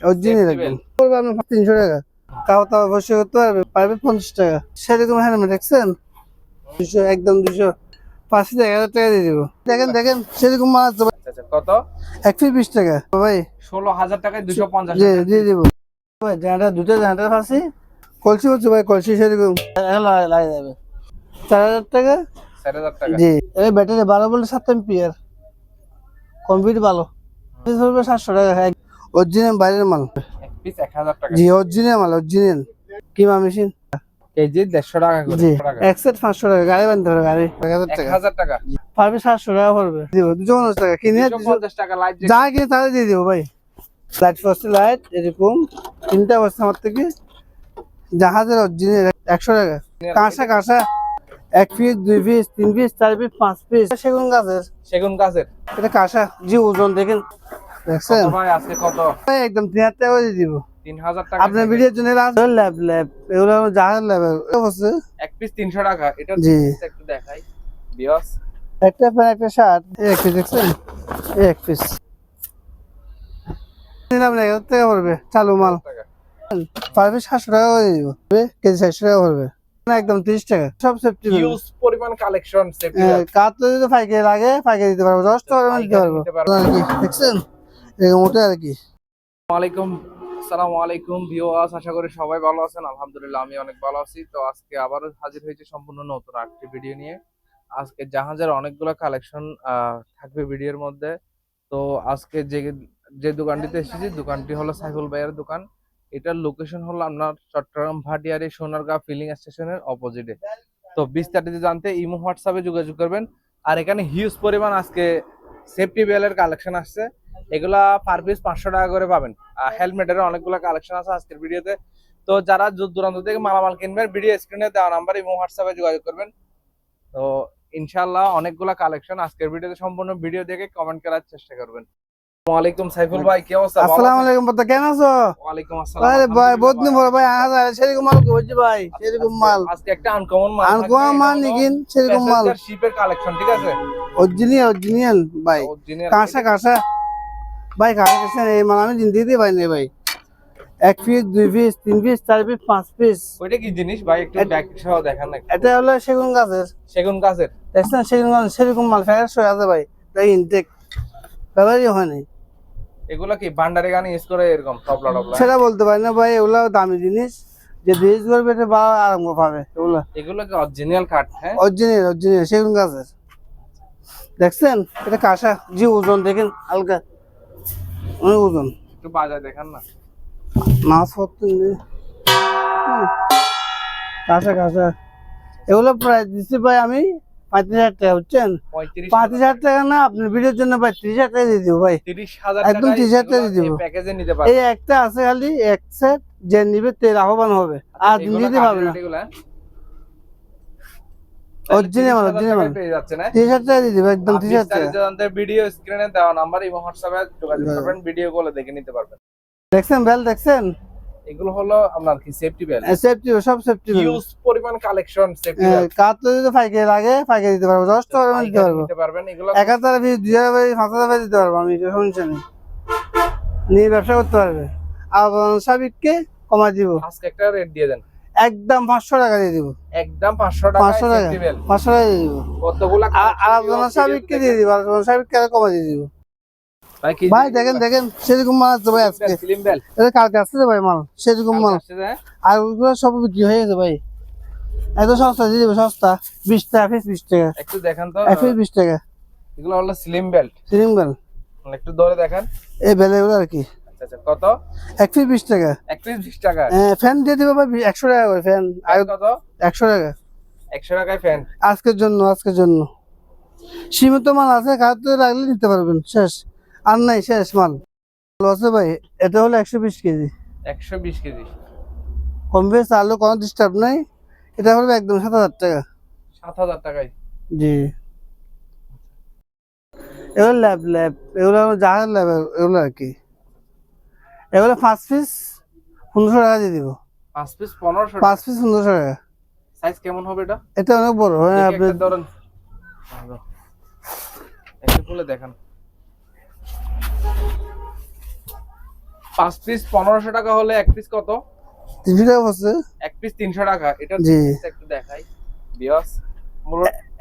Original একদম। পড়বে আপনার তিনশো টাকা। কাউ তাও অবশ্যই করতে পারবে পারবে পঞ্চাশ টাকা। সেরকম হেলমেট দেখছেন? দুশো একদম দুশো। পাঁচশো টাকা হাজার টাকা দিয়ে দিব। দেখেন দেখেন সেরকম মাল আছে। আচ্ছা আচ্ছা কত? এক পিস বিশ টাকা। ভাই। ষোলো হাজার টাকায় দুশো পঞ্চাশ দিয়ে দিব। ভাই জানাটা দুটো জানাটা পাচ্ছি কলসি হচ্ছে ভাই কলসি সেরকম। লাগে যাবে। চার হাজার টাকা? চার হাজার টাকা। জি। এই ব্যাটারি বারো বলে সাত এমপিয়ার। কম্পিউটার ভালো। সাতশো টাকা। অরিজিনাল বাইরের মাল। পিস টাকা। জি অরিজিনাল মাল অরিজিনাল কিমা মেশিন? কেজি দেড়শো টাকা করে জি। টাকা। গাড়ি বানতে হবে গাড়ি। টাকা। হাজার টাকা। পারবে সাতশো টাকা পড়বে। দিব দুশো পঞ্চাশ টাকা কিনে দুশো পঞ্চাশ টাকা লাইট যা কিনে তাহলে দিয়ে দিব ভাই। লাইট ফার্স্ট লাইট এরকম। তিনটা বস্তা আমার থেকে। জাহাজের অরিজিনাল একশো টাকা। কাঁসা কাঁসা। এক পিস দুই পিস তিন পিস চার পিস পাঁচ পিস সেগুন গাছের। সেগুন গাছের। এটা কাঁসা। জি ওজন দেখেন। দেখছেন? ভাই আজকে কত? ভাই, একদম টাকা দিয়ে দিব। তিন হাজার টাকা আপনার থেকে ভিডিওর জন্য ল্যাব ল্যাব। এগুলো জাহাজ ল্যাব। অবশ্যই এক পিস তিনশো টাকা। এটা একটু দেখাই। বিয়স একটা প্যান্ট একটা শার্ট। এক পিস দেখছেন? এক পিস নিলাম না এগারো টাকা পড়বে। চালু মাল। টাকা। পার পিস সাতশো টাকা করে দিব। কেজি চারশো টাকা পড়বে। একদম তিরিশ টাকা। সব সেফটি পরিমাণ কালেকশন সেফটি কাঠ তো যদি পাইকারি লাগে ফাইকে দিতে পারব। দশ টাকা দিতে পারব। দিতে পারব। দেখছেন? এরকম আর কি। আলাইকুম আসসালামু আলাইকুম ভিউয়ার্স, আশা করি সবাই ভালো আছেন। আলহামদুলিল্লাহ, আমি অনেক ভালো আছি। তো আজকে আবারও হাজির হয়েছে সম্পূর্ণ নতুন আরেকটি ভিডিও নিয়ে। আজকে জাহাজের অনেকগুলো কালেকশন থাকবে ভিডিওর মধ্যে। তো আজকে যে যে দোকানটিতে এসেছি, দোকানটি হলো সাইফুল ভাইয়ের দোকান। এটার লোকেশন হলো আপনার চট্টগ্রাম ভাটিয়ারি সোনারগাঁ ফিলিং স্টেশনের অপোজিটে তো বিস্তারিত জানতে ইমো, হোয়াটসঅ্যাপে যোগাযোগ করবেন। আর এখানে হিউজ পরিমাণ আজকে সেফটি বেলের কালেকশন আসছে। এগুলা পার পিস পাঁচশো টাকা করে পাবেন। হেলমেটের অনেকগুলো কালেকশন আছে আজকের ভিডিওতে। তো যারা দূর দূরান্ত থেকে মালামাল কিনবেন ভিডিও স্ক্রিনে দেওয়া নাম্বার এবং হোয়াটসঅ্যাপে যোগাযোগ করবেন। তো ইনশাল্লাহ অনেকগুলো কালেকশন আজকের ভিডিওতে সম্পূর্ণ ভিডিও দেখে কমেন্ট করার চেষ্টা করবেন। ওয়ালাইকুম সাইফুল ভাই কি অবস্থা? আসসালামু আলাইকুম আছো? ওয়ালাইকুম আসসালাম আরে ভাই বহুত দিন আলহামদুলিল্লাহ ভাই আজ সেরকম মাল ভাই? সেরকম মাল। আজকে একটা আনকমন মাল আনকোয়া মাল নিকিন সেরকম মাল। শিপের কালেকশন ঠিক আছে? অরিজিনাল অরিজিনাল ভাই। Original কাঁসা কাঁসা। ভাই কাঁসা কাঁসা এই মাল আমি জিন্দিতে পাই না ভাই এক পিস দুই পিস তিন পিস চার পিস পাঁচ পিস ওইটা কি জিনিস ভাই? একটু ব্যাক সহ দেখান না এটা হলো সেগুন গাছের। সেগুন গাছের? দেখছেন? সেগুন গাছ সেরকম মাল। ফেরাস হয়ে আছে ভাই। তাই ইনটেক ব্যবহারই হয়নি। এগুলা কি ভান্ডারে গানে ইউজ করে এরকম টপলা টপলা সেটা বলতে পারি না ভাই এগুলো দামি জিনিস। যে দেশ করবে এটা বা আরম্ভ পাবে এগুলো। এগুলো কি অরিজিনাল কাঠ হ্যাঁ? অরিজিনাল অরিজিনাল সেগুন গাছের। দেখছেন? এটা কাঁসা জি ওজন দেখেন হালকা। অনেক ওজন। একটু বাজায় দেখান না। মাছ কাঁচা কাঁচা। এগুলো প্রায় দিচ্ছি ভাই আমি পঁয়ত্রিশ হাজার টাকা বুঝছেন? পঁয়ত্রিশ হাজার টাকা না আপনার ভিডিওর জন্য ভাই ত্রিশ হাজার টাকা দিয়ে দিব ভাই। তিরিশ হাজার একদম 30 হাজার টাকা দিয়ে দেবো। এই একটা আছে খালি এক সেট যে নিবে হবে। আর দিতে পারবে না। পেয়ে যাচ্ছে না? একদম জানতে ভিডিও স্ক্রিনে দেওয়া নাম্বার এবং হোয়াটসঅ্যাপে যোগাযোগ হ্যাঁ। করবেন ভিডিও কলে দেখে নিতে পারবেন। দেখছেন বেল দেখছেন? এগুলো হলো আপনার কি সেফটি বেল সেফটি সব সেফটি পরিমাণ কালেকশন সেফটি বেল কাঠ তো যদি পাইকারি লাগে দিতে পারব টাকা দিতে পারব। পারবেন এগুলো পিস পিস পিস দিতে পারব আমি এটা সমস্যা নিয়ে ব্যবসা করতে পারবে। আর সাবিককে কমাই দিব। আজকে একটা রেট দিয়ে দেন। একদম পাঁচশো টাকা দিয়ে দিব। একদম পাঁচশো টাকা পাঁচশো টাকা। সেফটি বেল পাঁচশো টাকা দিয়ে দিব। কতগুলা আর আলাদা সাবিককে দিয়ে দিব? আলাদা সাবিককে আরও দিয়ে দিব? ভাই দেখেন দেখেন সেরকম মাল আছে ভাই আজকে। বেল এটা কালকে আসছে ভাই মাল সেরকম মাল। আর ওগুলো সব বিক্রি হয়ে গেছে ভাই। এত সস্তা দিয়ে দেবে সস্তা। বিশ টাকা পিস বিশ টাকা। একটু দেখান তো। পিস বিশ টাকা। এগুলো হলো স্লিম বেল্ট সিলিং বেল একটু ধরে দেখান। এই বেল এগুলো আর কি। কত? এক পিস বিশ টাকা। এক পিস বিশ টাকা। ফ্যান দিয়ে দিবে ভাই একশো টাকা করে ফ্যান আর কত? একশো টাকা। একশো টাকায় ফ্যান আজকের জন্য আজকের জন্য। সীমিত মাল আছে খাতে লাগলে নিতে পারবেন। শেষ। আর নাই শেষ মাল। ভালো আছে ভাই। এটা হলো একশো বিশ কেজি। একশো বিশ কেজি। কম বেশ আলু কোনো ডিস্টার্ব নাই। এটা হলো একদম সাত হাজার টাকা। সাত হাজার টাকায়। জি। এগুলো ল্যাব ল্যাব এগুলো জাহাজ ল্যাব এগুলো আর কি। এগুলো পাঁচ পিস পনেরোশো টাকা দিয়ে দিব। পাঁচ পিস পনেরোশো পাঁচ পিস পনেরোশো টাকা। সাইজ কেমন হবে এটা? এটা অনেক বড় হ্যাঁ আপনি ধরেন। একটু খুলে দেখান। পাঁচ পিস পনেরোশো টাকা হলে এক পিস কত? তিনশো টাকা পড়ছে এক পিস তিনশো টাকা। এটা জি। একটু দেখাই। বিয়স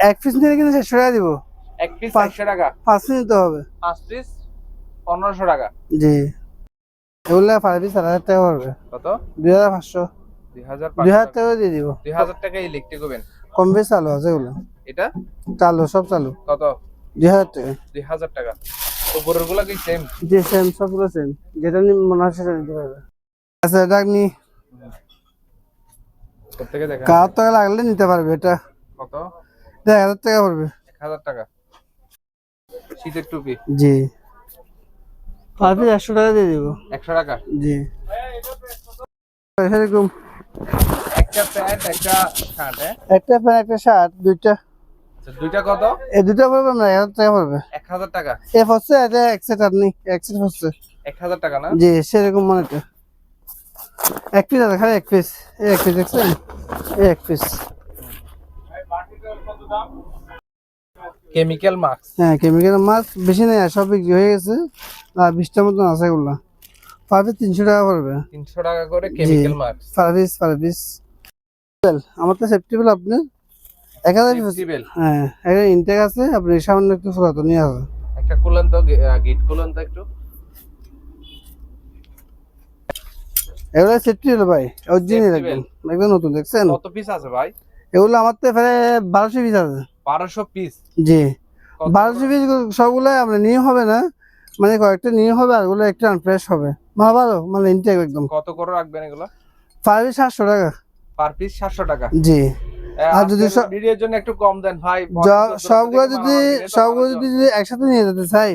এক পিস নিলে কিন্তু চারশো টাকা দিব। এক পিস চারশো টাকা। পাঁচ পিস নিতে হবে। পাঁচ পিস পনেরোশো টাকা। জি। এগুলো পার পিস চার হাজার টাকা পড়বে। কত? দুই হাজার পাঁচশো। দুই হাজার দুই হাজার টাকা দিয়ে দিব। দুই হাজার টাকা ইলেকট্রিক হবেন কম বেশ চালু আছে এগুলো। এটা? চালু সব চালু। কত? দুই হাজার টাকা। দুই হাজার টাকা। উপরেরগুলা কি সেম জি সেম সবগুলো সেম যেটা নি মনে হয় সেটা নিতে পারবে। আচ্ছা এটা আপনি কার টাকা লাগলে নিতে পারবে এটা। কত? এক হাজার টাকা পড়বে। এক হাজার টাকা। শীতের টুপি। জি। পার পিস একশো টাকা দিয়ে দিব। একশো টাকা? জি। সেরকম একটা প্যান্ট একটা শার্ট হ্যাঁ? একটা প্যান্ট একটা শার্ট দুইটা। আচ্ছা, দুইটা কত? এই পড়বে না এক হাজার টাকা পড়বে। এক হাজার টাকা। এ হচ্ছে এটা এক সেট আপনি এক সেট হচ্ছে এক হাজার টাকা না? জি সেরকম মানেটা এক পিস আছে খালি এক পিস। এক পিস দেখছেন? এক পিস। কেমিক্যাল মাস্ক হ্যাঁ কেমিক্যাল মাছ বেশি নেই সব বিক্রি হয়ে গেছে। আর বিশটার মতন আছে এগুলো। পার পিস তিনশো টাকা পড়বে। তিনশো টাকা করে chemical mask per piece per piece আমার তো সেফটি বেল আপনার এক হাজার হ্যাঁ একটা ইনটেক আছে আপনি সামান্য একটু ফুরাতো নিয়ে একটা খুলেন তো গিট খুলেন তো একটু। এগুলো সেফটি হলো ভাই অরিজিনাল একদম একদম নতুন দেখছেন? কত পিস আছে ভাই? এগুলো আমার তো প্রায় বারোশো পিস আছে। বারোশো পিস জি। বারোশো পিস সবগুলো আমরা নিয়ে হবে না। মানে কয়েকটা নিয়ে হবে আর একটু আনফ্রেশ হবে। ভালো? মানে ইনটেক একদম। কত করে রাখবেন এগুলো? পার পিস সাতশো টাকা। পার পিস সাতশো টাকা। জি। আর যদি ভিডিওর জন্য একটু কম দেন ভাই। সবগুলো যদি সবগুলো যদি একসাথে নিয়ে যেতে চাই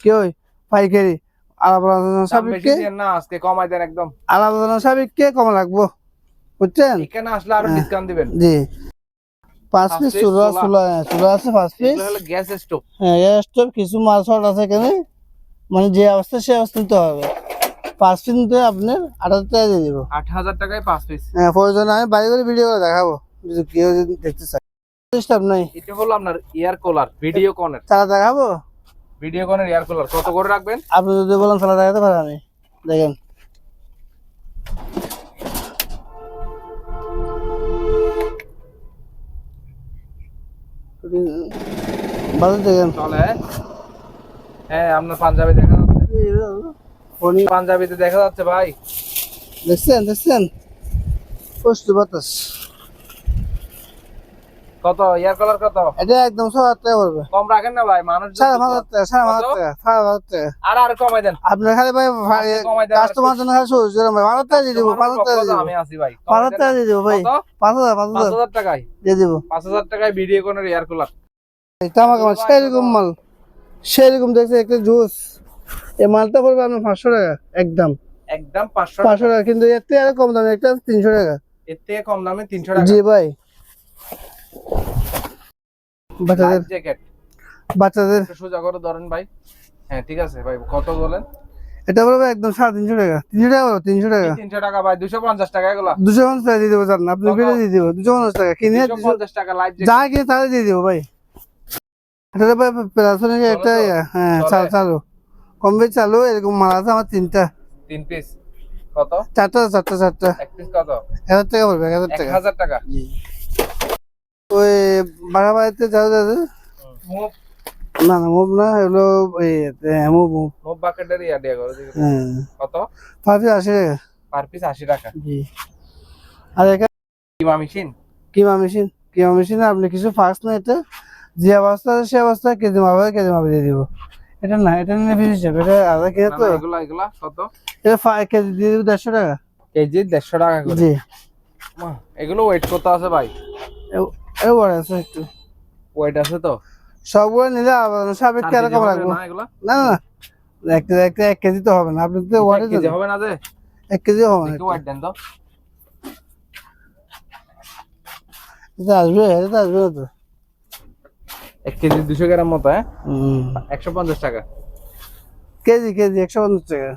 কি ওই পাইকারি? আলাদা সাবিককে না আজকে কমাই দেন একদম। আলাদা সাবিককে কম রাখব বুঝছেন? এখানে আসলে আরও হ্যাঁ। ডিসকাউন্ট দিবেন। জি। পাঁচ পিস চুলা চুলা। চুলা আছে পাঁচ পিস। Gas stove. হ্যাঁ গ্যাস স্টোভ কিছু মাল শর্ট আছে এখানে। মানে যে অবস্থা সে অবস্থা নিতে হবে। পাঁচ পিস নিতে আপনার আট হাজার টাকা দিয়ে দেবো। আট হাজার টাকায় পাঁচ পিস। হ্যাঁ প্রয়োজন আমি বাড়ি করে ভিডিও করে দেখাবো। যদি কেউ যদি দেখতে চায়। স্টাফ নাই। এটা হলো আপনার এয়ার কুলার ভিডিও কনের তারা দেখাবো? ভিডিও কনের এয়ার কুলার কত করে রাখবেন? আপনি যদি বলেন তাহলে দেখাতে পারি আমি। দেখেন। বাজার দেখেন চলে। হ্যাঁ আপনার পাঞ্জাবি দেখা যাচ্ছে। পাঞ্জাবিতে দেখা যাচ্ছে ভাই। দেখছেন দেখছেন? প্রস্তুত বাতাস। কত? এয়ার কুলার কত? এটা একদম টাকা পড়বে। কম রাখেন না ভাই মানুষ সাড়ে পাঁচ হাজার টাকা সাড়ে পাঁচ হাজার টাকা সাড়ে পাঁচ টাকা আর আর কমাই দেন। আপনার খালি ভাই কাস্টমার জন্য খালি সহজ করে ভাই পাঁচ টাকা দিয়ে দেবো পাঁচ হাজার টাকা আমি ভাই। পাঁচ হাজার টাকা দিয়ে দেবো ভাই। পাঁচ হাজার পাঁচ হাজার। হাজার টাকায়? দিয়ে দেবো। পাঁচ হাজার টাকায় ভিডিও কনের এয়ার কুলার তামাক মাল সেরকম মাল। সেরকম দেখছে একটা জুস এই মালটা পড়বে আপনার পাঁচশো টাকা একদম। একদম পাঁচশো পাঁচশো টাকা কিন্তু এর থেকে আরও কম দাম একটা তিনশো টাকা। এর থেকে কম দামে তিনশো টাকা। জি ভাই। বাচ্চাদের জ্যাকেট বাচ্চাদের সোজা করে ধরেন ভাই। হ্যাঁ ঠিক আছে ভাই কত বলেন? এটা পড়বে একদম সাড়ে তিনশো টাকা। তিনশো টাকা বলো তিনশো টাকা। তিনশো টাকা ভাই দুশো পঞ্চাশ টাকা এগুলো। দুশো পঞ্চাশ টাকা দিয়ে দেবো জান আপনি? বিলে দিয়ে দেবো দুশো পঞ্চাশ টাকা। কিনে পঞ্চাশ টাকা লাইট যা কিনে তাহলে দিয়ে দেবো ভাই। এটা ভাই প্যারাসোনিক একটা হ্যাঁ চালু। চালু কম বেশ চালু এরকম মাল আছে আমার তিনটা। তিন পিস কত? চারটা চারটা চারটা। এক পিস কত? এক হাজার টাকা পড়বে এক হাজার এক হাজার টাকা। ওই বাড়া বাড়িতে যাও যাবে না না মুভ না এগুলো এই মুভ। মুভ মুভ বাকেটের ইয়া দিয়া করো কত? পাঁচ আশি টাকা। পার পিস আশি টাকা। জি। আর এখানে কিমা মেশিন কিমা মেশিন কিমা মেশিনে আপনি কিছু ফার্স্ট না এটা। যে অবস্থা সে অবস্থা কেজি মাপে কেজি মাপে দিয়ে দিব। এটা না এটা নিয়ে ফিস হিসাবে এটা আধা কেজি তো এগুলা এগুলা কত? এটা কেজি দিয়ে দিব দেড়শো টাকা। কেজি দেড়শো টাকা করে। জি। মা, এগুলো ওয়েট কত আছে ভাই? এ- এ বড় আছে একটু। ওয়েট আছে তো? সবগুলো নিলে সাবেক হবে না না এক কেজি এক কেজি- তো হবে না। আপনি তো ওয়াটে কেজি হবে না যে? এক কেজি হবে না ওয়েট দেন তো। এটা আসবে এটা আসবে তো। এক কেজি দুশো গ্রাম মতো হ্যাঁ? একশো পঞ্চাশ টাকা। কেজি কেজি একশো পঞ্চাশ টাকা।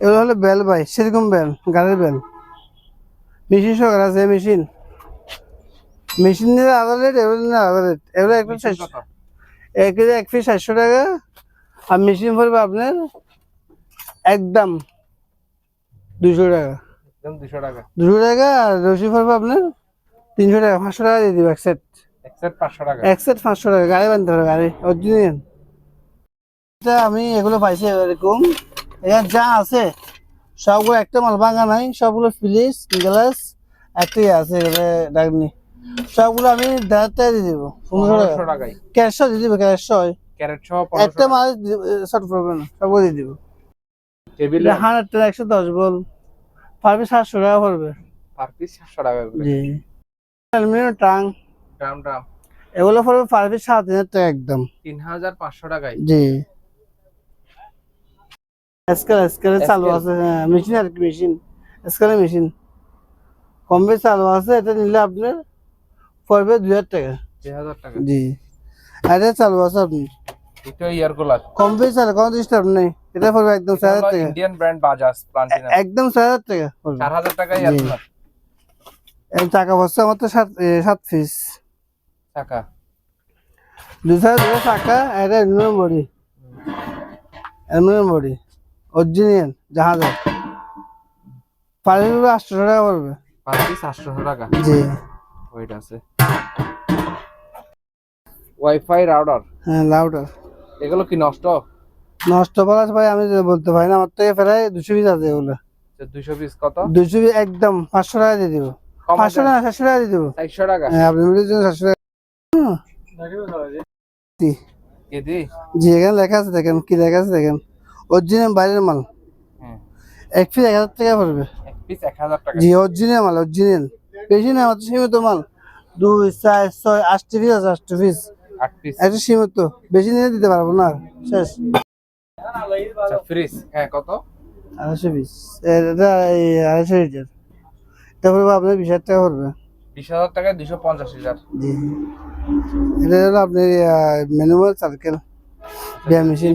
এগুলো হলো বেল ভাই সেরকম বেল গাড়ির বেল। মেশিন সহকারে আছে মেশিন। মেশিন নিলে আলাদা রেট এগুলো আলাদা রেট। এগুলো এক পিস এক কেজি এক পিস চারশো টাকা। আর মেশিন পড়বে আপনার একদম দুশো টাকা। একদম দুশো টাকা। দুশো টাকা আর পড়বে আপনার তিনশো টাকা পাঁচশো টাকা দিয়ে দিব এক সেট এক সেট পাঁচশো টাকা। এক সেট পাঁচশো টাকা গাড়ি বানতে হবে গাড়ি অরিজিনাল এটা আমি এগুলো পাইছি এরকম। এখানে যা আছে সবগুলো একটা মাল ভাঙা নাই সবগুলো ফিলিস গ্লাস একটাই আছে ডাকনি। সবগুলো আমি দেড় টাকা দিয়ে দিব। পনেরোশো টাকায়। ক্যাশও দিয়ে দিব ক্যাশ হয় ক্যারেট সহ একটা মাল শর্ট পড়বে না সবগুলো দিয়ে দিব। টেবিল হান্ড্রেড টাকা একশো দশ বল। পারবে সাতশো টাকা পড়বে। পার পিস সাতশো টাকা জি। অ্যালুমিনিয়াম টাং গ্রাম ট্রাম এগুলো পড়বে পার পিস সাত হাজার টাকা একদম। তিন হাজার পাঁচশো টাকায়। জি। স্কেল স্কেলে চালু আছে হ্যাঁ মেশিন আর কি মেশিন স্কেলে মেশিন কম বেশি চালু আছে এটা নিলে আপনার পড়বে দুই হাজার টাকা। দুই হাজার টাকা। জি। আর এটা চালু আছে আপনি? এটা ইয়ার কুলার কম বেশি কোনো ডিস্টার্ব নেই। এটা পড়বে একদম চার হাজার টাকা। ইন্ডিয়ান ব্র্যান্ড বাজাজ প্লান্টিনা একদম চার হাজার টাকা চার হাজার টাকায় ইয়ার জি। কুলার এই টাকা বস্তা আমার সাত সাত পিস টাকা দুশো দুশো টাকা এটা aluminium body. Aluminium body. Original জাহাজের। পানিগুলো আটশো টাকা পড়বে। পার পিস আটশোশো টাকা। জি। ওইটা আছে। ওয়াইফাই রাউটার হ্যাঁ লাউডার এগুলো কি নষ্ট? নষ্ট করা ভাই আমি বলতে পারি না আমার থেকে প্রায় দুশো পিস আছে এগুলো। দুইশো পিস কত? দুশো পিস একদম পাঁচশো টাকা দিয়ে দিব। পাঁচশো টাকা সাতশো টাকা দিয়ে দেবো। চারশো টাকা? হ্যাঁ আপনি জন্য সাতশো টাকা। জি, এখানে লেখা আছে দেখেন কি লেখা আছে দেখেন। অরিজিনাল বাইরের মাল। এক পিস এক হাজার টাকা পড়বে। জি অরিজিনাল মাল অরিজিনাল। বেশি না সীমিত মাল। দুই চার ছয় আটটি পিস আছে আটটি পিস। পিস সীমিত বেশি নিয়ে দিতে পারব না শেষ। আচ্ছা ফ্রিজ হ্যাঁ কত? আড়াইশো পিস এটা আড়াইশো লিটার। এটা পড়বে আপনার বিশ হাজার টাকা পড়বে। বিশ হাজার টাকায় দুশো পঞ্চাশ লিটার। জি। এটা হলো আপনার ম্যানুয়াল সার্কেল মেশিন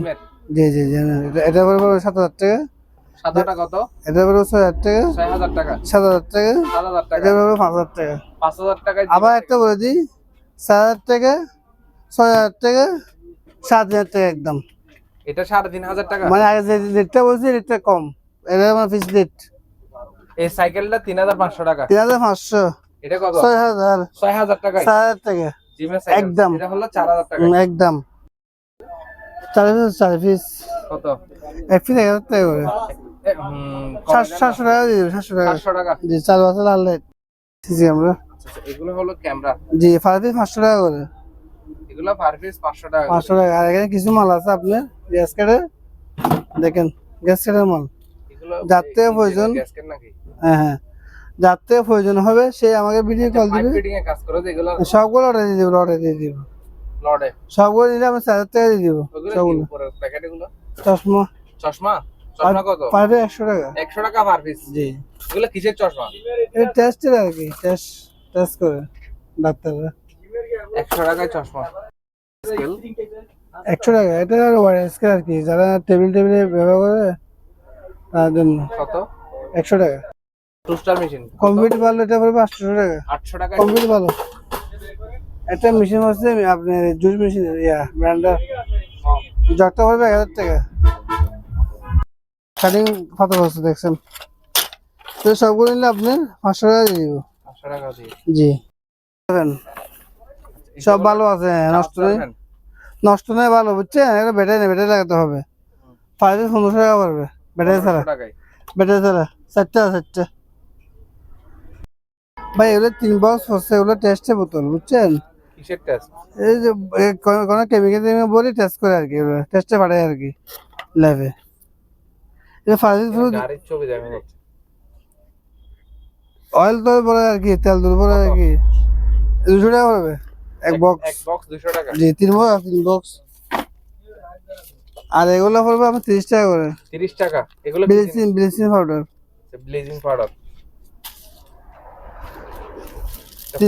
জি জি জি এটা এটা পড়বে সাত হাজার টাকা। সাদাটা কত? এটা পড়বে ছয় হাজার টাকা। ছয় হাজার টাকা। সাত হাজার টাকা। সাত হাজার টাকা। এটা পড়বে পাঁচ হাজার টাকা। পাঁচ হাজার টাকায় আবার একটা বলে দিই সাত হাজার টাকা ছয় হাজার টাকা সাত হাজার টাকা একদম। এটা সাড়ে তিন হাজার টাকা? মানে আগে যে রেটটা বলছি রেটটা কম। এটা আমার ফিক্স রেট এই সাইকেলটা তিন হাজার পাঁচশো টাকা। তিন হাজার পাঁচশো। এটা কত? ছয় হাজার। ছয় হাজার টাকা। একদম। এটা হলো চার হাজার টাকা। একদম। চার পিস চার পিস কত? এক পিস এক হাজার টাকা করে। সাতশো টাকা দিয়ে দেবে সাতশো টাকা। সাতশো টাকা। জি চার বছর জি আমরা। আচ্ছা, আচ্ছা, এগুলো হলো ক্যামেরা জি পিস পাঁচশো টাকা করে। এগুলো পার পিস পাঁচশো টাকা করে। পাঁচশো টাকা। আর এখানে কিছু মাল আছে আপনার গ্যাস কার্ডে দেখেন গ্যাস কার্ডের মাল। থেকে প্রয়োজন। গ্যাসকেট নাকি? হ্যাঁ হ্যাঁ। থেকে প্রয়োজন হবে সে আমাকে ভিডিও কল দিবে। ফিটিং এ কাজ করে যেগুলো সবগুলো অর্ডার দিয়ে দিব অর্ডার দিয়ে দিব। লড়ে সবগুলো নিলে আমি চার হাজার টাকা দিয়ে দিব সবগুলো। প্যাকেট চশমা। চশমা? চশমা কত? টাকা। একশো টাকা পার পিস জি। এগুলো কিসের চশমা? এটা টেস্টের আর কি টেস্ট টেস্ট করে। ডাক্তাররা। একশো টাকায় চশমা। স্কেল একশো টাকা এটা আর ওয়ারেন্স আর কি। যারা টেবিল টেবিলে ব্যবহার করে তার জন্য। কত? একশো টাকা। মেশিন কম্পিউটার ভালো এটা পড়বে আটশো টাকা। আটশো টাকা কম্পিউটার ভালো। একটা মেশিন হচ্ছে আপনার জুস মেশিন ইয়া ব্র্যান্ডার জগটা পড়বে এক হাজার টাকা। কাটিং দেখছেন? তো সবগুলো নিলে আপনার পাঁচশো টাকা দিয়ে দিব। পাঁচশো টাকা দিয়ে। জি। সব ভালো আছে নষ্ট নেই। নষ্ট নেই ভালো বুঝছেন? এটা ব্যাটারি নেই ব্যাটারি লাগাতে হবে। পাঁচ পনেরোশো টাকা পড়বে ব্যাটারি ছাড়া। ব্যাটারি ছাড়া চারটা চারটা। ভাই এগুলো তিন বক্স হচ্ছে এগুলো টেস্টে বোতল বুঝছেন? এই যে কোনো- কেমিক্যাল বলি টেস্ট করে আর কি এগুলো টেস্টে পাঠায় আর কি ল্যাবে এটা ফার্স্ট ফুড অয়েল তো পরে আর কি তেল দুল পরে আর কি। দুশো টাকা পড়বে। এক বক্স এক বক্স দুশো টাকা। জি তিন বক্স তিন বক্স আর এগুলো পড়বে আমার তিরিশ টাকা করে। তিরিশ টাকা। এগুলো bleaching bleaching. Powder bleaching powder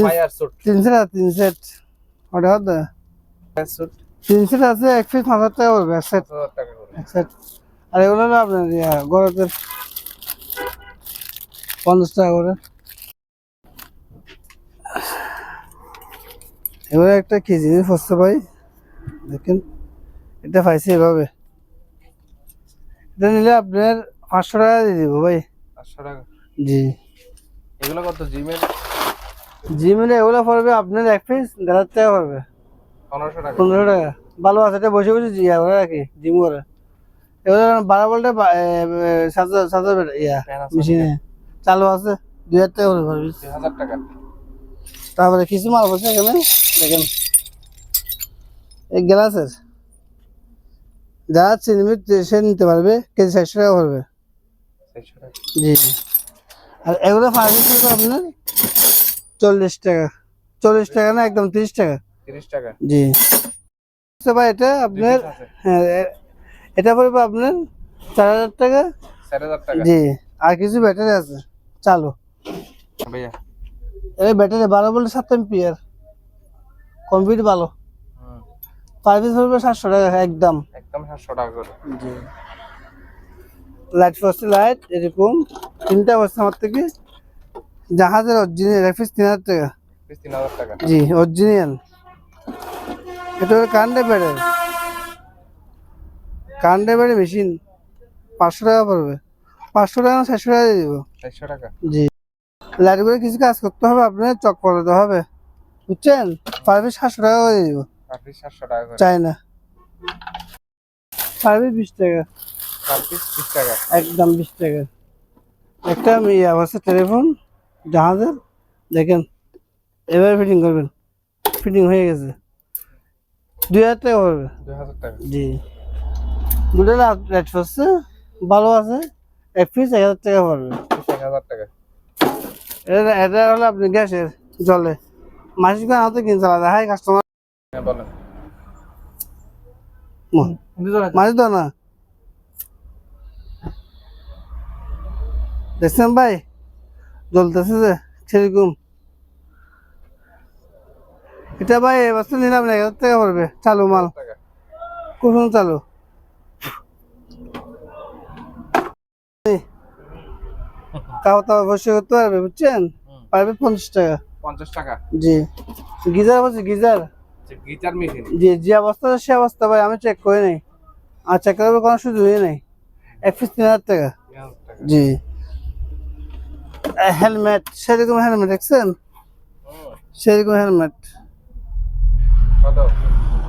fire suit তিন সেট তিন সেট ওটা হতো ফায়ার স্যুট তিন সেট আছে এক পিস টাকা এক সেট টাকা করে। এক সেট আর এগুলো হলো আপনার পঞ্চাশ টাকা করে। এবারে একটা কি জিনিস ফসতে পাই দেখেন এটা পাইছি এভাবে। এটা নিলে আপনার পাঁচশো টাকা দিয়ে দিব ভাই। পাঁচশো টাকা? জি। এগুলো কত জিমের? জিমের এগুলো পড়বে আপনার এক পিস দেড় হাজার টাকা পড়বে। পনেরোশো টাকা। পনেরো টাকা। ভালো আছে এটা বসে বসে ইয়া করে রাখি জিম করে। এগুলো বারো বলটা সাত হাজার ইয়া মেশিনে। চালু আছে দুই হাজার টাকা পড়বে। দুই হাজার টাকা। তারপরে কিছু মাল বসে এখানে দেখেন। এই গ্লাসের যা চিনিমিট সে নিতে পারবে কেজি চারশো টাকা পড়বে। জি জি। আর এগুলো ফার্নিচার আপনার চল্লিশ টাকা। চল্লিশ টাকা না একদম তিরিশ টাকা। তিরিশ টাকা। জি। ভাই এটা আপনার হ্যাঁ এটা পড়বে আপনার চার হাজার টাকা। চার হাজার টাকা। জি আর কিছু ব্যাটারি আছে চালু। ভাইয়া। এই ব্যাটারি বারো বলে সাত এমপিয়ার কমপ্লিট ভালো। পার পিস পড়বে সাতশো টাকা একদম। একদম সাতশো টাকা করে। জি। লাইট ফস্টি লাইট এরকম। তিনটা বস্তা আমার থেকে জাহাজের অরিজিনাল রেফিস তিন হাজার টাকা। তিন হাজার টাকা। জি অরিজিনাল এটা হলো কান্ডে বেড়ের কান্ডে বেড়ে মেশিন পাঁচশো টাকা পড়বে। পাঁচশো টাকা না চারশো টাকা দিয়ে দিব। চারশো টাকা। জি। লাইটগুলো কিছু কাজ করতে হবে আপনার চক পড়াতে হবে। বুঝছেন? পার পিস সাতশো টাকা করে দিব। সাতশো টাকা করে। চাই না। পার পিস বিশ টাকা। টাকা একদম বিশ টাকা। একটা আমি আছে টেলিফোন জাহাজের। দেখেন এবার ফিটিং করবেন। ফিটিং হয়ে গেছে। দুই হাজার টাকা পড়বে। জি। দুটো রেট পড়ছে ভালো আছে। এক পিস এক হাজার টাকা পড়বে। পিস এক হাজার টাকা। এটা এটা হলো আপনি গ্যাসের জলে। মাসিক আনতে কিনতে আলাদা। হাই কাস্টমার হ্যাঁ বলেন। না। দেখছেন ভাই? জ্বলতেছে যে সেরকম। এটা ভাই এবছর নিলাম না হাজার টাকা পড়বে চালু মাল। টাকা। কুসুম চালু। তাও অবশ্যই করতে পারবে বুঝছেন। পারবে পঞ্চাশ টাকা। পঞ্চাশ টাকা? জি। গিজার বলছি গিজার? Guitar machine. জি যে অবস্থা সে অবস্থা ভাই আমি চেক করে নাই। আর চেক করার কোনো সুযোগই নেই। এক পিস তিন হাজার টাকা। জি। হেলমেট সেরকম হেলমেট দেখছেন। সেরকম হেলমেট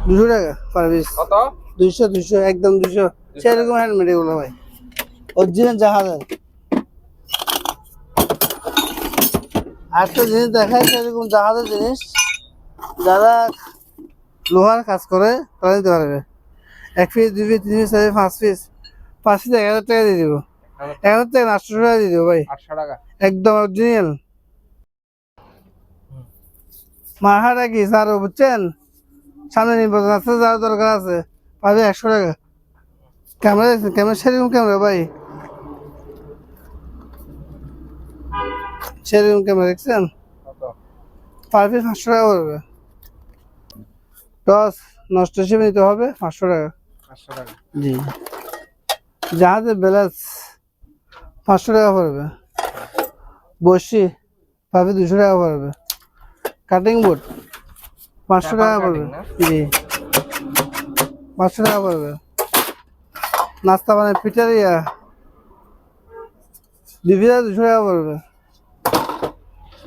দুশো টাকা পার পিস কত? দুইশো দুইশো একদম দুইশো সেরকম হেলমেট এগুলো ভাই। অরিজিনাল জাহাজের। আরেকটা জিনিস দেখায় সেরকম জাহাজের জিনিস। যারা লোহার কাজ করে তারা নিতে পারবে। এক পিস দুই পিস তিন পিস চার পিস পাঁচ পিস পাঁচ পিস এক হাজার টাকা দিয়ে দিব। এক হাজার টাকা আটশো টাকা দিয়ে দিব ভাই। আটশো টাকা। একদম অরিজিনাল মাহাটা কি স্যার বুঝছেন? সামনে নির্বাচন আছে যার দরকার আছে। পাবে একশো টাকা। ক্যামেরা ক্যামেরা সেরকম ক্যামেরা ভাই। সেরকম ক্যামেরা দেখছেন? পার পিস পাঁচশো টাকা পড়বে টস নষ্ট হিসেবে নিতে হবে পাঁচশো টাকা। পাঁচশো টাকা। জি। জাহাজের ব্যালেন্স পাঁচশো টাকা পড়বে বসি পাবে দুশো টাকা পড়বে কাটিং বোর্ড পাঁচশো টাকা পড়বে জি। পাঁচশো টাকা পড়বে নাস্তা মানে পিঠার ইয়া দুশো টাকা পড়বে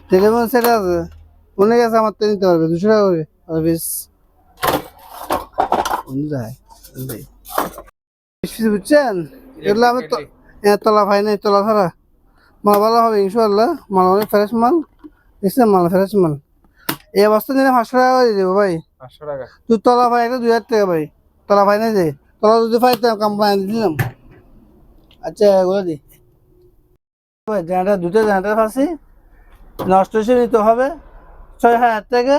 টেলিফোন সেট আছে। অনেক আছে আমার তো নিতে পারবে। দুশো টাকা করে। আর বেশ। বুঝছেন? এগুলো আমি এ, তলা ভাই নাই তলা ছাড়া মাল ভালো হবে ইনশাল্লাহ মাল অনেক ফ্রেশ মাল। দেখছেন মাল ফ্রেশ মাল। এই অবস্থা নিলে পাঁচশো টাকা করে দেবো ভাই। পাঁচশো টাকা। তুই তলা ভাই একটা দুই হাজার টাকা ভাই। তলা ভাই নাই যে। তলা যদি পাইতাম কোম্পানি দিলাম। আচ্ছা এগুলো দি। ভাই জেনারেটার দুটো জেনারেটার ফাঁসি। নষ্ট নিতে হবে। ছয় হাজার টাকা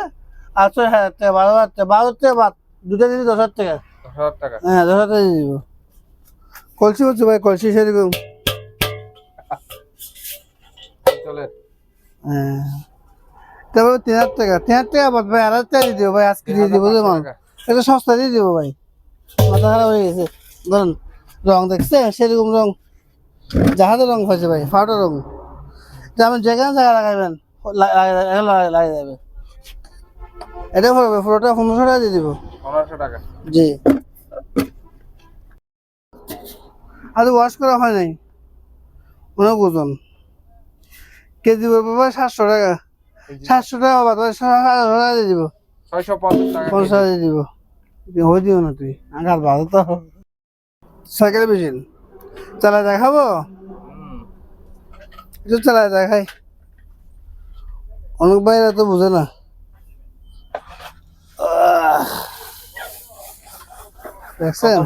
আর ছয় হাজার টাকা বারো হাজার টাকা বারো টাকা বাদ দুটো দিলে দশ হাজার টাকা। দশ হাজার টাকা। হ্যাঁ দশ হাজার টাকা দিয়ে দিব। কলসি বলছি ভাই কলসি সেরকম। চলে। হ্যাঁ। তারপরে তিন হাজার টাকা তিন হাজার টাকা বাদ ভাই হাজার টাকা দিয়ে দিব ভাই আজকে দিয়ে দিব টাকা। এটা সস্তা দিয়ে দিব ভাই। মাথা খারাপ হয়ে গেছে। ধরুন রং দেখছে সেরকম রং। জাহাজের রং হয়েছে ভাই ফাটো রং। এটা আপনি যেখানে জায়গা লাগাইবেন লা- লাগা- লাগা- লাগা- লাগা যাবে এটা পড়বে পুরোটা পনেরোশো টাকা দিয়ে দিব। পনেরোশো টাকা। জি। আর ওয়াশ করা হয় নাই। অনেক ওজন। কেজি পড়বে সাতশো টাকা। সাতশো টাকা বাবা তোমার সাতশো টাকা দিয়ে দিব। ছয়শো পঞ্চাশ টাকা দিয়ে দিব। হয়ে দিও না তুই। আগার ভালো তো। Cycle machine. চালা দেখাবো। একটু চালা দেখাই অনেক তো বুঝে না। দেখছেন?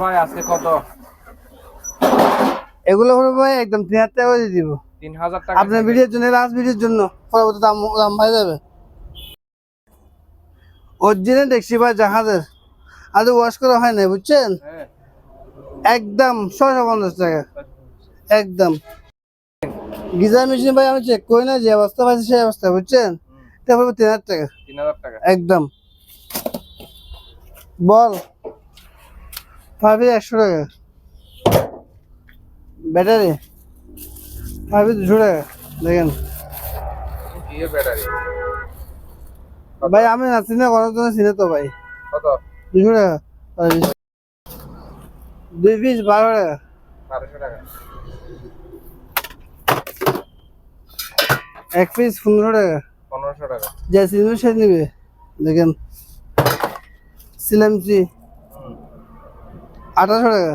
এগুলো হলো ভাই একদম তিন হাজার টাকা দিয়ে দিব। তিন হাজার টাকা আপনার ভিডিওর জন্য লাস্ট ভিডিওর জন্য। পরবর্তী দাম দাম বাড়ে যাবে। অরিজিনাল দেখছি ভাই জাহাজের। আজ ওয়াশ করা হয় না বুঝছেন? হ্যাঁ। একদম ছশো পঞ্চাশ টাকা। একদম। গিজার মেশিন ভাই আমি চেক করি না যে অবস্থা পাইছি সেই অবস্থা বুঝছেন? তারপর তিন হাজার টাকা। তিন হাজার টাকা। একদম। বল। পাবি একশো টাকা। ব্যাটারি পাবি দুশো টাকা। দেখেন। ভাই আমি না চিনে কোনো জন্য চিনে তো ভাই। কত? দুশো টাকা। দুই পিস বারো টাকা। বারোশো টাকা। এক পিস পনেরো টাকা। পনেরোশো টাকা। যে চিনবে সে নিবে। দেখেন। সিলামচি। আঠারোশো টাকা।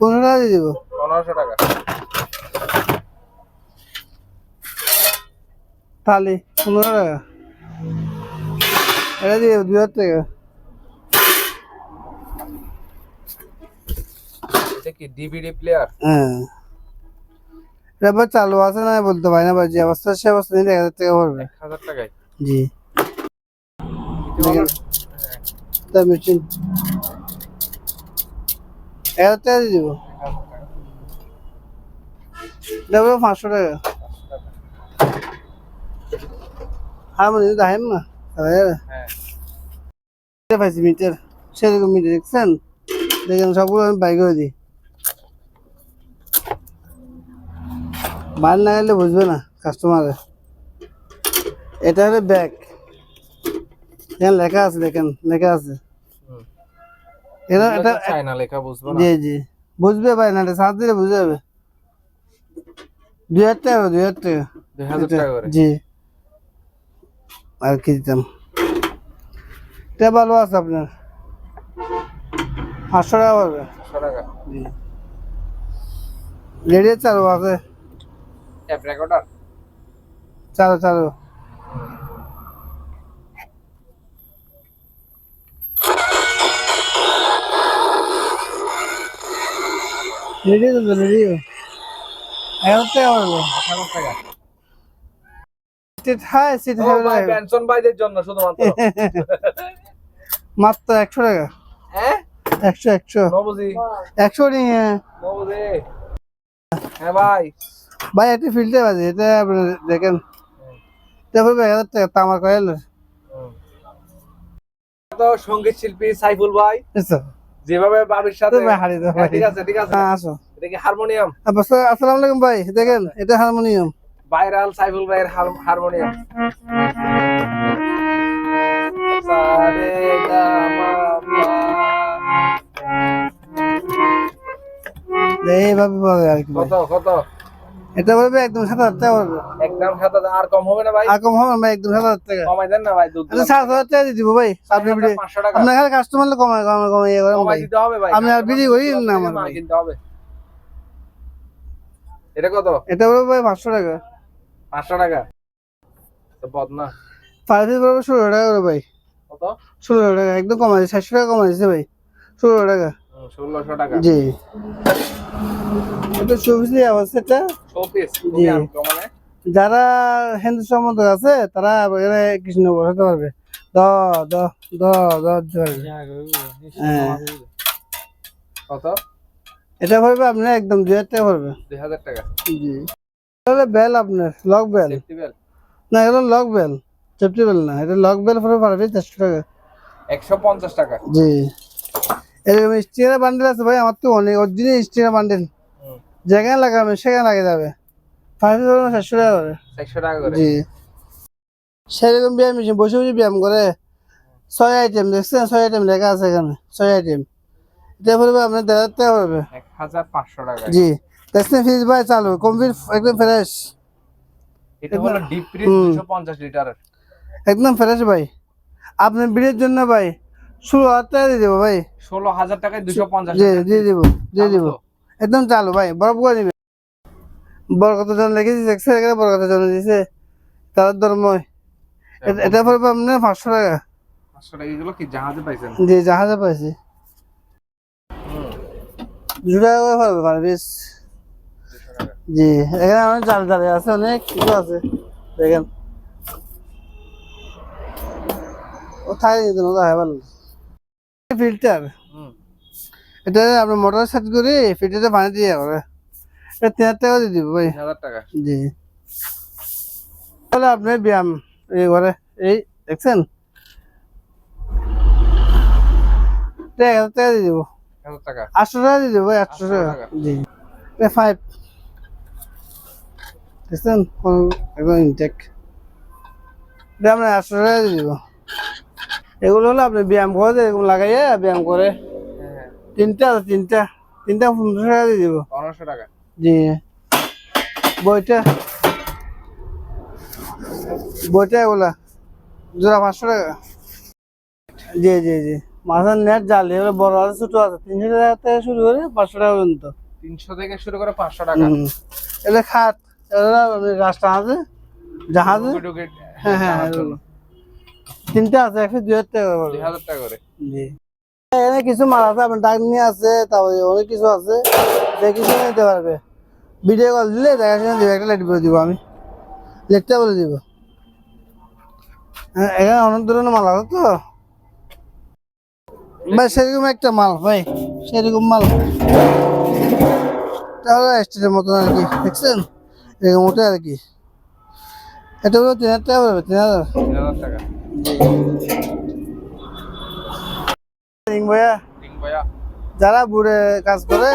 পনেরো টাকা দিয়ে দিব। পনেরোশো টাকা। থালি পনেরো টাকা। এটা দিয়ে দুই হাজার টাকা। এটা কি ডিভিডি প্লেয়ার হ্যাঁ। এটা চালু আছে না বলতে পারি না ভাই যে অবস্থা সে অবস্থা নিলে এক হাজার টাকা পড়বে। হাজার টাকায়? জি। দেখেন তা মেশিন এক হাজার টাকা দিয়ে দিব। দেবো পাঁচশো টাকা। হারমোনি দেখেন না তাহলে হ্যাঁ। মিটার পাইছি মিটার সেরকম মিটার দেখছেন? দেখেন সবগুলো আমি বাইক করে দিই। বার না গেলে বুঝবে না কাস্টমারে এটা হলো ব্যাগ এখানে লেখা আছে দেখেন লেখা আছে। এটা এটা চায়না লেখা বুঝব না। জি জি। বুঝবে ভাই না এটা সাত দিলে বুঝে যাবে। দুই হাজার টাকা দুই হাজার টাকা। দুই হাজার টাকা করে? জি। আর কি দিতাম। এটা ভালো আছে আপনার। টাকা পড়বে পাঁচশো টাকা। জি। রেডিও চালু আছে। ট্যাপ রেকর্ডার চালু চালু। রেডিও তো টাকা পড়বে এক হাজার টাকা পেনশন ভাইদের জন্য শুধুমাত্র। মাত্র একশো টাকা। হ্যাঁ? একশো একশো। একশো নিয়ে নবুজি। হ্যাঁ ভাই। ভাই একটা ফিল্টার আছে এটা আপনার দেখেন। তারপর এক হাজার টাকা তামার কয়েল। তো সংগীত শিল্পী সাইফুল ভাই যেভাবে বাবির সাথে ঠিক আছে ঠিক আছে। হ্যাঁ আসো। এটা কি হারমোনিয়াম? আচ্ছা, আসসালামু আলাইকুম ভাই দেখেন এটা হারমোনিয়াম। ভাইরাল সাইফুল ভাইয়ের হার- হারমোনিয়াম। এইভাবে। কত কত? এটা বলবে একদম সাত হাজার টাকা পড়বে একদম সাত হাজার, আর কম হবে না ভাই? আর কম হবে না ভাই একদম সাত হাজার টাকা। কমাই দেন না ভাই দুধ আচ্ছা সাত হাজার টাকা দিয়ে দিব ভাই আপনি আপনার এখানে কাস্টমার ইয়ে করেন কমাই ভাই। দিতে হবে ভাই আপনি আর বিক্রি না আমার ভাই। কিনতে হবে। এটা কত? এটা বলবে ভাই পাঁচশো টাকা। পাঁচশো টাকা? তো পদ না বলবে ষোলো টাকা করে ভাই। কত? ষোলো টাকা একদম কমাই দিচ্ছে সাতশো টাকা কমাই ভাই। ষোলো টাকা। ষোলোশো টাকা। জি। এটা চব্বিশ অবস্থা এটা জি। যারা হিন্দু সম্বন্ধ আছে তারা কৃষ্ণ বসাতে পারবে। দ দ দ দ দিতে পারবে হ্যাঁ। কত? এটা পড়বে আপনার একদম দুই হাজার টাকা পড়বে। দুই হাজার টাকা। জি। বেল আপনার লক বেল। বেল না এটা লক বেল। সেফটি বেল না এটা লক বেল পরে পারবে চারশো টাকা। একশো পঞ্চাশ টাকা। জি। এরকম স্টিয়ার বান্ডেল আছে ভাই আমার তো অনেক অরিজিনাল স্টিয়ার বান্ডেল যেখানে লাগাবে সেখানে লাগে যাবে। পড়বে চারশো টাকা করে। একশো টাকা করে। জি। সেরকম ব্যায়াম মেশিন বসে বসে ব্যায়াম করে। ছয় আইটেম দেখছেন? ছয় আইটেম লেখা আছে এখানে ছয় আইটেম এটা পড়বে আপনার দেড় হাজার টাকা পড়বে। এক হাজার পাঁচশো টাকা। জি। টেস্টিং ফিজ ভাই চালু কমপ্লিট একদম ফ্রেশ এটা হলো ডিপ ফ্রিজ দুশো পঞ্চাশ লিটারের। একদম ফ্রেশ ভাই। আপনার বিয়ের জন্য ভাই ষোলো হাজার টাকা দিয়ে দেবো ভাই। ষোলো হাজার টাকায় দুশো পঞ্চাশ জি দিয়ে দিব দিয়ে দিব। একদম চালু ভাই বরফ করে দিবে। বড় কত জন লেগেছে? দেখছে এখানে বড় কত জন দিয়েছে? তাদের ধর্ম। এটা পড়বে আপনার পাঁচশো টাকা। পাঁচশো টাকা এগুলো কি জাহাজে পাইছেন? জি জাহাজে পাইছি। দুশো টাকা জি এখানে অনেক জাল জালে আছে অনেক কিছু আছে। দেখেন। ও থাকে কিন্তু মজা ভালো ফিল্টার এটা আপনার মোটর সেট করে ফিল্টারটা পানি দিয়ে করে এটা তিন হাজার টাকা দিয়ে দিব ভাই। হাজার টাকা। জি। তাহলে আপনি ব্যায়াম এই ঘরে এই দেখছেন? এক হাজার টাকা দিয়ে দিব। আটশো টাকা দিয়ে দেবো ভাই আটশো টাকা। জি। ফাইভ দেখছেন? একদম ইনটেক এটা আমরা আটশো টাকা দিয়ে দিব। এগুলো হলো আপনি ব্যায়াম করে এরকম লাগাইয়ে ব্যায়াম করে। তিনটা তিনটা। তিনটা পনেরোশো টাকা দিয়ে দিব। পনেরোশো টাকা। জি। বইটা বইটা এগুলা জোড়া পাঁচশো টাকা। জি জি জি। মাছের নেট জাল এগুলো বড় আছে ছোট আছে। তিনশো টাকা থেকে শুরু করে পাঁচশো টাকা পর্যন্ত। তিনশো থেকে শুরু করে পাঁচশো টাকা। এগুলো খাট এগুলো রাস্তা আছে জাহাজে হ্যাঁ হ্যাঁ। তিনটা আছে একশো দুই হাজার টাকা করে। দুই হাজার টাকা করে। জি। এখানে কিছু মাল আছে আপনার ডাক নিয়ে আছে তারপরে অনেক কিছু আছে যে কিছু নিতে পারবে। ভিডিও কল দিলে দেখাশোনা দিব একটা লাইট বলে দিব আমি। লাইটটা বলে দিব। এখানে অনেক ধরনের মাল আছে তো। ভাই সেরকম একটা মাল ভাই সেরকম মাল। তাহলে স্টেটের মতন আর কি দেখছেন? এরকম ওটা আর কি। এটা হলো তিন হাজার টাকা তিন হাজার টাকা। ভাইয়া? যারা বুড়ে কাজ করে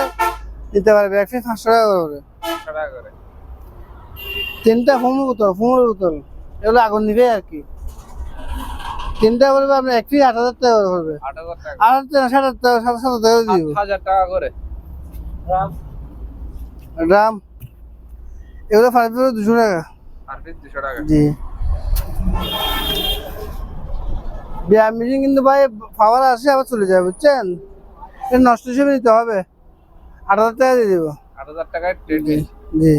দিতে পারবে একশো পাঁচশো টাকা করে। পাঁচশো টাকা করে। তিনটা ফোমের বোতল ফোমের বোতল। এগুলো আগুন নিবে আর কি। তিনটা বলবে আপনি একটি আট হাজার টাকা করে পড়বে। আট হাজার টাকা আট হাজার টাকা সাত হাজার টাকা সাত সাত দিব। হাজার টাকা করে। ড্রাম এগুলো ফাইভ দুশো টাকা। আর দুশো টাকা। জি। ব্যায়াম মেশিন কিন্তু ভাই পাওয়ার আসে আবার চলে যায় বুঝছেন? এটা নষ্ট হিসেবে নিতে হবে। আট হাজার টাকা দিয়ে দেবো। আট হাজার টাকায় ট্রেড জি।